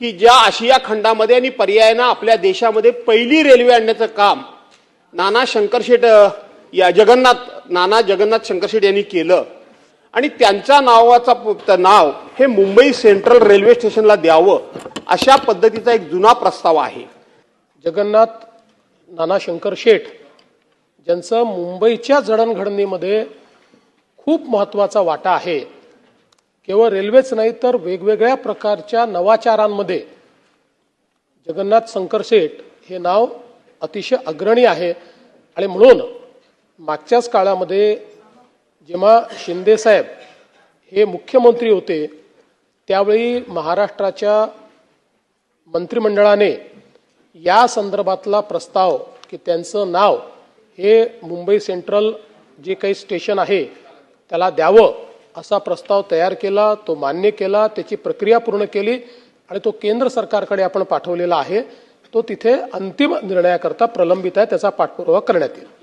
की ज्या आशिया खंडामध्ये आणि पर्यायानं आपल्या देशामध्ये पहिली रेल्वे आणण्याचं काम नाना शंकरशेठ या जगन्नाथ नाना जगन्नाथ शंकरशेठ यांनी केलं. आणि त्यांच्या नावाचा नाव हे मुंबई सेंट्रल रेल्वे स्टेशनला द्यावं अशा पद्धतीचा एक जुना प्रस्ताव आहे. जगन्नाथ नाना शंकर शेठ ज्यांचं मुंबईच्या जडणघडणीमध्ये खूप महत्त्वाचा वाटा आहे केवळ रेल्वेच नाही तर वेगवेगळ्या प्रकारच्या नवाचारांमध्ये. जगन्नाथ शंकर शेठ हे नाव अतिशय अग्रणी आहे. आणि म्हणून मागच्याच काळामध्ये जेव्हा शिंदेसाहेब हे मुख्यमंत्री होते त्यावेळी महाराष्ट्राच्या मंत्रिमंडळाने या संदर्भातला प्रस्ताव की त्यांचं नाव हे मुंबई सेंट्रल जे काही स्टेशन आहे त्याला द्यावं. असा प्रस्ताव तयार केला तो मान्य केला त्याची प्रक्रिया पूर्ण केली आणि तो केंद्र सरकारकडे आपण पाठवलेला आहे. तो तिथे अंतिम निर्णयाकरता प्रलंबित आहे त्याचा पाठपुरावा करण्यात येईल.